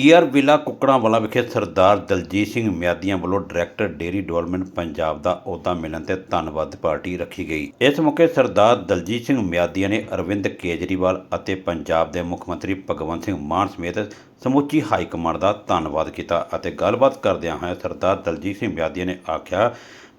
TR villa ਕੁੱਕੜਾਂਵਾਲਾ ਵਿਖੇ ਸਰਦਾਰ ਦਲਜੀਤ ਸਿੰਘ ਮਿਆਦੀਆਂ ਵੱਲੋਂ director dairy development Punjab ਦਾ ਅਹੁਦਾ ਮਿਲਣ ਤੇ ਧੰਨਵਾਦ ਪਾਰਟੀ ਰੱਖੀ ਗਈ। ਇਸ ਮੌਕੇ ਸਰਦਾਰ ਦਲਜੀਤ ਸਿੰਘ ਮਿਆਦੀਆਂ ਨੇ ਅਰਵਿੰਦ ਕੇਜਰੀਵਾਲ ਅਤੇ ਪੰਜਾਬ ਦੇ ਮੁੱਖ ਮੰਤਰੀ ਭਗਵੰਤ ਸਿੰਘ ਮਾਨ ਸਮੇਤ ਸਮੁੱਚੀ ਹਾਈ ਕਮਾਂਡ ਦਾ ਧੰਨਵਾਦ ਕੀਤਾ ਅਤੇ ਗੱਲਬਾਤ ਕਰਦਿਆਂ ਹੋਇਆ ਸਰਦਾਰ ਦਲਜੀਤ ਸਿੰਘ ਮਿਆਦੀਆਂ ਨੇ ਆਖਿਆ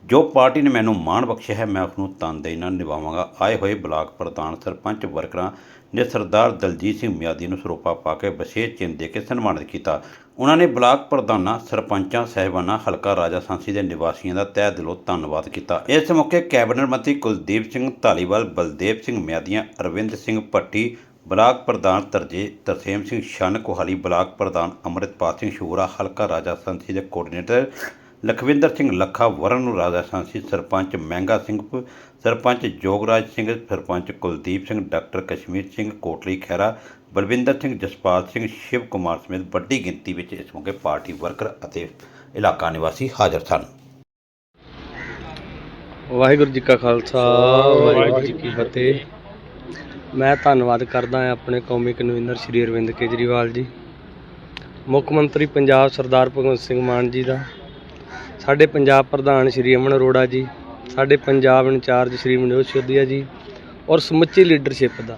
ਜੋ ਪਾਰਟੀ ਨੇ ਮੈਨੂੰ ਮਾਣ ਬਖਸ਼ਿਆ ਹੈ, ਮੈਂ ਉਸ ਨੂੰ ਤਨਦੇਹੀ ਨਾਲ ਨਿਭਾਵਾਂਗਾ। ਆਏ ਹੋਏ ਬਲਾਕ ਪ੍ਰਧਾਨ ਸਰਪੰਚ ਵਰਕਰਾਂ ਨੇ ਸਰਦਾਰ ਦਲਜੀਤ ਸਿੰਘ ਮਿਆਦੀ ਨੂੰ ਸਰੋਪਾ ਪਾ ਕੇ ਵਿਸ਼ੇਸ਼ ਚਿੰਨ੍ਹ ਦੇ ਕੇ ਸਨਮਾਨਿਤ ਕੀਤਾ। ਉਹਨਾਂ ਨੇ ਬਲਾਕ ਪ੍ਰਧਾਨਾਂ, ਸਰਪੰਚਾਂ, ਸਹਿਬਾਨਾਂ, ਹਲਕਾ ਰਾਜਾ ਸਾਂਸੀ ਦੇ ਨਿਵਾਸੀਆਂ ਦਾ ਤਹਿ ਦਿਲੋਂ ਧੰਨਵਾਦ ਕੀਤਾ। ਇਸ ਮੌਕੇ ਕੈਬਨਿਟ ਮੰਤਰੀ ਕੁਲਦੀਪ ਸਿੰਘ ਧਾਲੀਵਾਲ, ਬਲਦੇਵ ਸਿੰਘ ਮਿਆਦੀਆਂ, ਅਰਵਿੰਦ ਸਿੰਘ ਭੱਟੀ, ਬਲਾਕ ਪ੍ਰਧਾਨ ਤਰਜੇ ਤਰਸੇਮ ਸਿੰਘ ਸ਼ਨ ਕੋਹਾਲੀ ਬਲਾਕ ਪ੍ਰਧਾਨ ਅੰਮ੍ਰਿਤਪਾਲ ਸਿੰਘ ਸ਼ੂਰਾ ਹਲਕਾ ਰਾਜਾ ਸੰਸੀ ਦੇ ਕੋਆਰਡੀਨੇਟਰ ਲਖਵਿੰਦਰ ਸਿੰਘ ਲੱਖਾ ਵਰਨ ਨੂੰ ਰਾਜਾ ਸੰਸੀ ਸਰਪੰਚ ਮਹਿੰਗਾ ਸਿੰਘ ਸਰਪੰਚ ਜੋਗਰਾਜ ਸਿੰਘ ਸਰਪੰਚ ਕੁਲਦੀਪ ਸਿੰਘ ਡਾਕਟਰ ਕਸ਼ਮੀਰ ਸਿੰਘ ਕੋਟਲੀ ਖਹਿਰਾ ਬਲਵਿੰਦਰ ਸਿੰਘ ਜਸਪਾਲ ਸਿੰਘ ਸ਼ਿਵ ਕੁਮਾਰ ਸਮੇਤ ਵੱਡੀ ਗਿਣਤੀ ਵਿੱਚ ਇਸ ਮੌਕੇ ਪਾਰਟੀ ਵਰਕਰ ਅਤੇ ਇਲਾਕਾ ਨਿਵਾਸੀ ਹਾਜ਼ਰ ਸਨ। ਵਾਹਿਗੁਰੂ ਜੀ ਕਾ ਖਾਲਸਾ ਵਾਹਿਗੁਰੂ ਜੀ ਕੀ ਫਤਿਹ। ਮੈਂ ਧੰਨਵਾਦ ਕਰਦਾ ਹਾਂ ਆਪਣੇ ਕੌਮੀ ਕਨਵੀਨਰ ਸ਼੍ਰੀ ਅਰਵਿੰਦ ਕੇਜਰੀਵਾਲ ਜੀ ਮੁੱਖ ਮੰਤਰੀ ਪੰਜਾਬ ਸਰਦਾਰ ਭਗਵੰਤ ਸਿੰਘ ਮਾਨ ਜੀ ਦਾ ਸਾਡੇ ਪੰਜਾਬ ਪ੍ਰਧਾਨ ਸ਼੍ਰੀ ਅਮਨ ਅਰੋੜਾ ਜੀ, ਸਾਡੇ ਪੰਜਾਬ ਇੰਚਾਰਜ ਸ਼੍ਰੀ ਮਨੋਜ ਸਿਧੀਆ ਜੀ ਔਰ ਸਮੁੱਚੀ ਲੀਡਰਸ਼ਿਪ ਦਾ।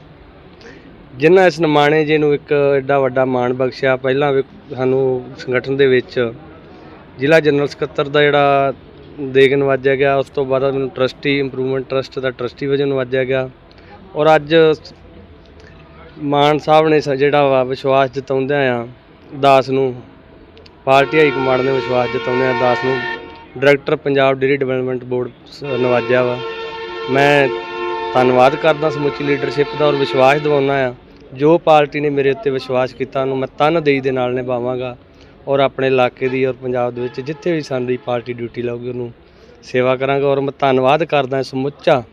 ਜਿਨ੍ਹਾਂ ਇਸ ਨਿਮਾਣੇ ਜੀ ਨੂੰ ਇੱਕ ਐਡਾ ਵੱਡਾ ਮਾਣ ਬਖਸ਼ਿਆ, ਪਹਿਲਾਂ ਵੀ ਸਾਨੂੰ ਸੰਗਠਨ ਦੇ ਵਿੱਚ ਜ਼ਿਲ੍ਹਾ ਜਨਰਲ ਸਕੱਤਰ ਦਾ ਜਿਹੜਾ ਦੇਗ ਕੇ ਨਵਾਜਿਆ ਗਿਆ, ਉਸ ਤੋਂ ਬਾਅਦ ਮੈਨੂੰ ਟਰਸਟੀ ਇੰਪਰੂਵਮੈਂਟ ਟਰਸਟ ਦਾ ਟਰਸਟੀ ਵਜੋਂ ਨਵਾਜਿਆ ਗਿਆ ਔਰ ਅੱਜ ਮਾਨ ਸਾਹਿਬ ਨੇ ਸ- ਜਿਹੜਾ ਵਾ ਵਿਸ਼ਵਾਸ ਜਤਾਉਂਦਿਆਂ ਆ ਦਾਸ ਨੂੰ ਪਾਰਟੀ ਹਾਈ ਕਮਾਂਡ ਨੇ ਵਿਸ਼ਵਾਸ ਜਤਾਉਂਦੇ ਜਤਾਉਂਦਿਆਂ ਦਾਸ ਨੂੰ director Punjab dairy development board ਸ- ਨਵਾਜਿਆ ਵਾ। ਮੈਂ ਧੰਨਵਾਦ ਕਰਦਾ ਸਮੁੱਚੀ ਲੀਡਰਸ਼ਿਪ ਦਾ ਔਰ ਵਿਸ਼ਵਾਸ ਦਿਵਾਉਣਾ ਆ। ਜੋ ਪਾਰਟੀ ਨੇ ਮੇਰੇ ਉੱਤੇ ਵਿਸ਼ਵਾਸ ਕੀਤਾ, ਉਹਨੂੰ ਮੈਂ ਤਨਦੇਹੀ ਦੇ ਨਾਲ ਨਿਭਾਵਾਂਗਾ ਔਰ ਆਪਣੇ ਇਲਾਕੇ ਦੀ ਔਰ ਪੰਜਾਬ ਦੇ ਵਿੱਚ ਜਿੱਥੇ ਵੀ ਸਾਡੀ ਪਾਰਟੀ ਡਿਊਟੀ ਲਾਊਗੀ, ਉਹਨੂੰ ਸੇਵਾ ਕਰਾਂਗਾ ਔਰ ਮੈਂ ਧੰਨਵਾਦ ਕਰਦਾ ਸਮੁੱਚਾ।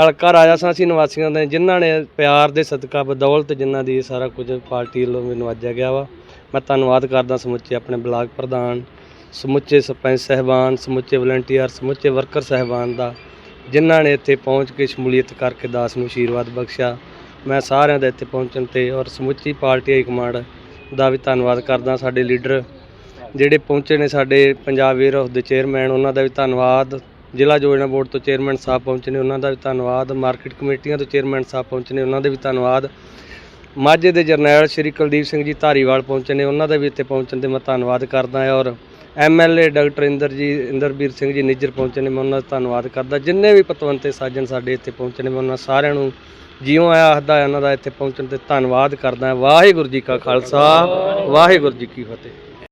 ਹਲਕਾ ਰਾਜਾ ਸਾਂਸੀ ਨਿਵਾਸੀਆਂ ਦੇ, ਜਿਨ੍ਹਾਂ ਨੇ ਪਿਆਰ ਦੇ ਸਦਕਾ, ਬਦੌਲਤ ਜਿਨ੍ਹਾਂ ਦੀ ਇਹ ਸਾਰਾ ਕੁਝ ਪਾਰਟੀ ਵੱਲੋਂ ਮੈਨੂੰ ਨਵਾਜਿਆ ਗਿਆ ਵਾ। ਮੈਂ ਧੰਨਵਾਦ ਕਰਦਾ ਸਮੁੱਚੇ ਆਪਣੇ ਬਲਾਕ ਪ੍ਰਧਾਨ, ਸਮੁੱਚੇ ਸਰਪੰਚ ਸਹਿਬਾਨ, ਸਮੁੱਚੇ ਵਲੰਟੀਅਰ, ਸਮੁੱਚੇ ਵਰਕਰ ਸਹਿਬਾਨ ਦਾ, ਜਿਨ੍ਹਾਂ ਨੇ ਇੱਥੇ ਪਹੁੰਚ ਕੇ ਸ਼ਮੂਲੀਅਤ ਕਰਕੇ ਦਾਸ ਨੂੰ ਆਸ਼ੀਰਵਾਦ ਬਖਸ਼ਿਆ। ਮੈਂ ਸਾਰਿਆਂ ਦਾ ਇੱਥੇ ਪਹੁੰਚਣ ਤੇ ਔਰ ਸਮੁੱਚੀ ਪਾਰਟੀ ਹਾਈ ਕਮਾਂਡ ਦਾ ਵੀ ਧੰਨਵਾਦ ਕਰਦਾ, ਸਾਡੇ ਲੀਡਰ ਜਿਹੜੇ ਪਹੁੰਚੇ ਨੇ ਸਾਡੇ ਪੰਜਾਬ ਵੇਅਰ ਹਾਊਸ ਦੇ ਚੇਅਰਮੈਨ, ਉਹਨਾਂ ਦਾ ਵੀ ਧੰਨਵਾਦ। ਜ਼ਿਲ੍ਹਾ ਯੋਜਨਾ ਬੋਰਡ ਤੋਂ ਚੇਅਰਮੈਨ ਸਾਹਿਬ ਪਹੁੰਚੇ ਨੇ, ਉਹਨਾਂ ਦਾ ਵੀ ਧੰਨਵਾਦ। ਮਾਰਕੀਟ ਕਮੇਟੀਆਂ ਤੋਂ ਚੇਅਰਮੈਨ ਸਾਹਿਬ ਪਹੁੰਚੇ ਨੇ, ਉਹਨਾਂ ਦੇ ਵੀ ਧੰਨਵਾਦ। ਮਾਝੇ ਦੇ ਜਰਨੈਲ ਸ਼੍ਰੀ ਕੁਲਦੀਪ ਸਿੰਘ ਜੀ ਧਾਰੀਵਾਲ ਪਹੁੰਚੇ ਨੇ। ਉਹਨਾਂ ਦਾ ਵੀ ਇੱਥੇ ਪਹੁੰਚਣ ਤੇ ਮੈਂ ਧੰਨਵਾਦ ਕਰਦਾ ਹਾਂ ਔਰ ਐਮਐਲਏ ਡਾਕਟਰ ਇੰਦਰ ਜੀ, ਇੰਦਰਬੀਰ ਸਿੰਘ ਜੀ ਨਿੱਜਰ ਪਹੁੰਚੇ ਨੇ। ਮੈਂ ਉਹਨਾਂ ਦਾ ਧੰਨਵਾਦ ਕਰਦਾ। ਜਿੰਨੇ ਵੀ ਪਤਵੰਤੇ ਸਾਜਣ ਸਾਡੇ ਇੱਥੇ ਪਹੁੰਚੇ ਨੇ, ਮੈਂ ਉਹਨਾਂ ਸਾਰਿਆਂ ਨੂੰ ਜਿਉਂ ਆਇਆ ਆਖਦਾ ਉਹਨਾਂ ਦਾ ਇੱਥੇ ਪਹੁੰਚਣ ਤੇ ਧੰਨਵਾਦ ਕਰਦਾ ਵਾਹਿਗੁਰੂ ਜੀ ਕਾ ਖਾਲਸਾ, ਵਾਹਿਗੁਰੂ ਜੀ ਕੀ ਫਤਿਹ।